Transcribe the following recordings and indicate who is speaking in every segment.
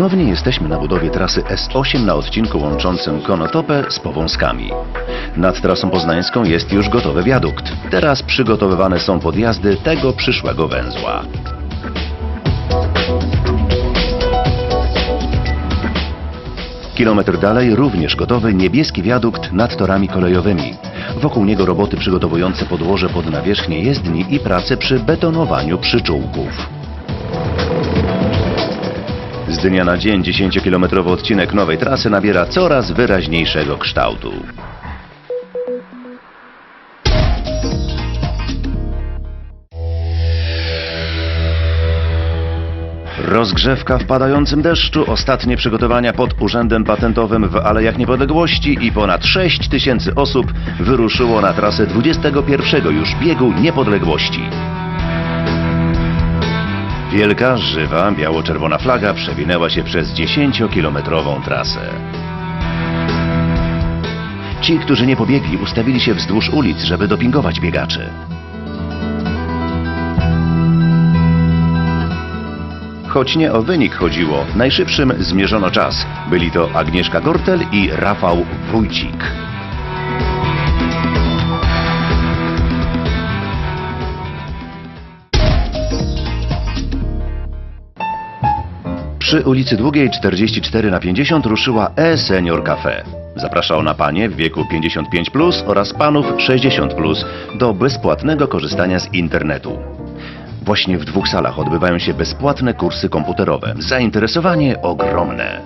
Speaker 1: Ponownie jesteśmy na budowie trasy S8 na odcinku łączącym Konotopę z Powązkami. Nad trasą poznańską jest już gotowy wiadukt. Teraz przygotowywane są podjazdy tego przyszłego węzła. Kilometr dalej również gotowy niebieski wiadukt nad torami kolejowymi. Wokół niego roboty przygotowujące podłoże pod nawierzchnię jezdni i prace przy betonowaniu przyczółków. Dnia na dzień 10-kilometrowy odcinek nowej trasy nabiera coraz wyraźniejszego kształtu. Rozgrzewka w padającym deszczu, ostatnie przygotowania pod Urzędem Patentowym w Alejach Niepodległości i ponad 6 tysięcy osób wyruszyło na trasę 21 już biegu niepodległości. Wielka, żywa, biało-czerwona flaga przewinęła się przez 10-kilometrową trasę. Ci, którzy nie pobiegli, ustawili się wzdłuż ulic, żeby dopingować biegaczy. Choć nie o wynik chodziło, najszybszym zmierzono czas. Byli to Agnieszka Gortel i Rafał Wójcik. Przy ulicy Długiej 44 na 50 ruszyła E-Senior Cafe. Zaprasza ona panie w wieku 55 plus oraz panów 60 plus do bezpłatnego korzystania z internetu. Właśnie w dwóch salach odbywają się bezpłatne kursy komputerowe. Zainteresowanie ogromne.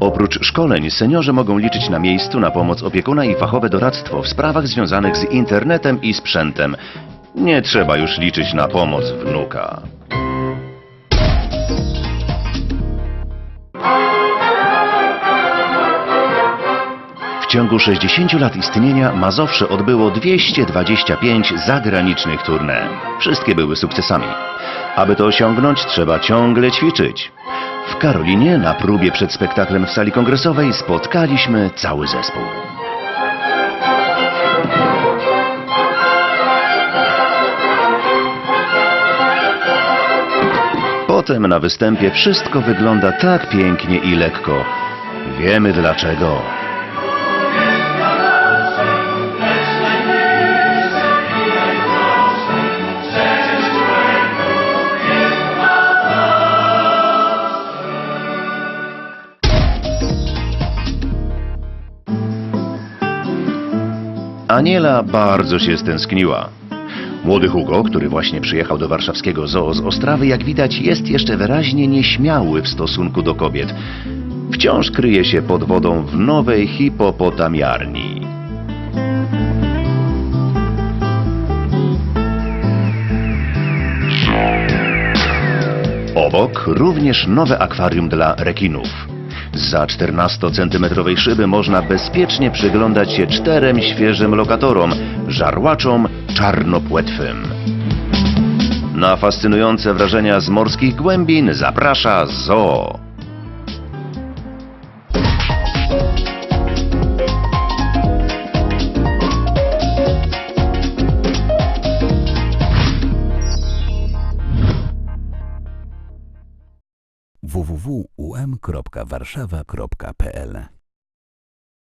Speaker 1: Oprócz szkoleń seniorzy mogą liczyć na miejscu na pomoc opiekuna i fachowe doradztwo w sprawach związanych z internetem i sprzętem. Nie trzeba już liczyć na pomoc wnuka. Ciągu 60 lat istnienia Mazowsze odbyło 225 zagranicznych tournée. Wszystkie były sukcesami. Aby to osiągnąć, trzeba ciągle ćwiczyć. W Karolinie na próbie przed spektaklem w sali kongresowej spotkaliśmy cały zespół. Potem na występie wszystko wygląda tak pięknie i lekko. Wiemy dlaczego. Aniela bardzo się stęskniła. Młody Hugo, który właśnie przyjechał do warszawskiego zoo z Ostrawy, jak widać, jest jeszcze wyraźnie nieśmiały w stosunku do kobiet. Wciąż kryje się pod wodą w nowej hipopotamiarni. Obok również nowe akwarium dla rekinów. Za 14-centymetrowej szyby można bezpiecznie przyglądać się czterem świeżym lokatorom, żarłaczom czarnopłetwym. Na fascynujące wrażenia z morskich głębin zaprasza Zoo.
Speaker 2: www.um.warszawa.pl